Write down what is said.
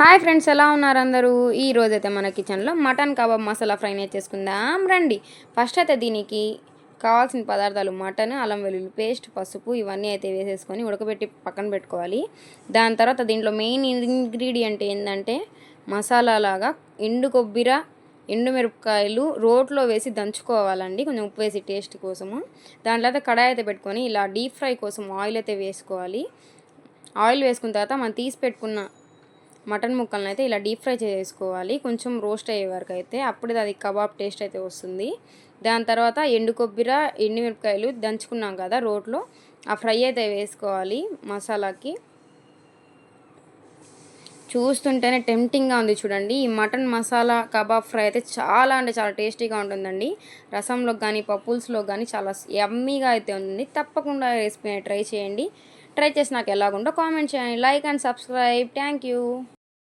Hi friends ఎలా ఉన్నారు అందరూ? ఈ అయితే మన కిచెన్లో మటన్ కబాబ్ మసాలా ఫ్రై చేసుకుందాం రండి. ఫస్ట్ అయితే దీనికి కావాల్సిన పదార్థాలు మటన్ అల్లం వెల్లుల్లి పేస్ట్ పసుపు ఇవన్నీ అయితే వేసేసుకొని ఉడకబెట్టి పక్కన పెట్టుకోవాలి. దాని తర్వాత దీంట్లో మెయిన్ ఇంగ్రీడియంట్ ఏంటంటే మసాలా లాగా ఎండు కొబ్బరి ఎండు మిరపకాయలు రోట్లో వేసి దంచుకోవాలండి. కొంచెం ఉప్పు వేసి టేస్ట్ కోసము. దాంట్లో అయితే కడాయి అయితే పెట్టుకొని ఇలా డీప్ ఫ్రై కోసం ఆయిల్ అయితే వేసుకోవాలి. ఆయిల్ వేసుకున్న తర్వాత మనం తీసి పెట్టుకున్న మటన్ ముక్కలను అయితే ఇలా డీప్ ఫ్రై చేసుకోవాలి. కొంచెం రోస్ట్ అయ్యే వరకు అయితే అప్పుడు అది కబాబ్ టేస్ట్ అయితే వస్తుంది. దాని తర్వాత ఎండు కొబ్బరి ఎండుమిరపకాయలు దంచుకున్నాం కదా రోట్లో. ఆ ఫ్రై అయితే వేసుకోవాలి మసాలాకి. చూస్తుంటేనే టెంప్టింగ్గా ఉంది చూడండి. ఈ మటన్ మసాలా కబాబ్ ఫ్రై అయితే చాలా అంటే చాలా టేస్టీగా ఉంటుందండి. రసంలో కానీ పప్పుల్స్లో కానీ చాలా యమ్మీగా అయితే ఉంది తప్పకుండా రెసిపీ ట్రై చేయండి. ట్రై చేసి నాకు ఎలాగుండో కామెంట్ చేయండి. Like and subscribe thank you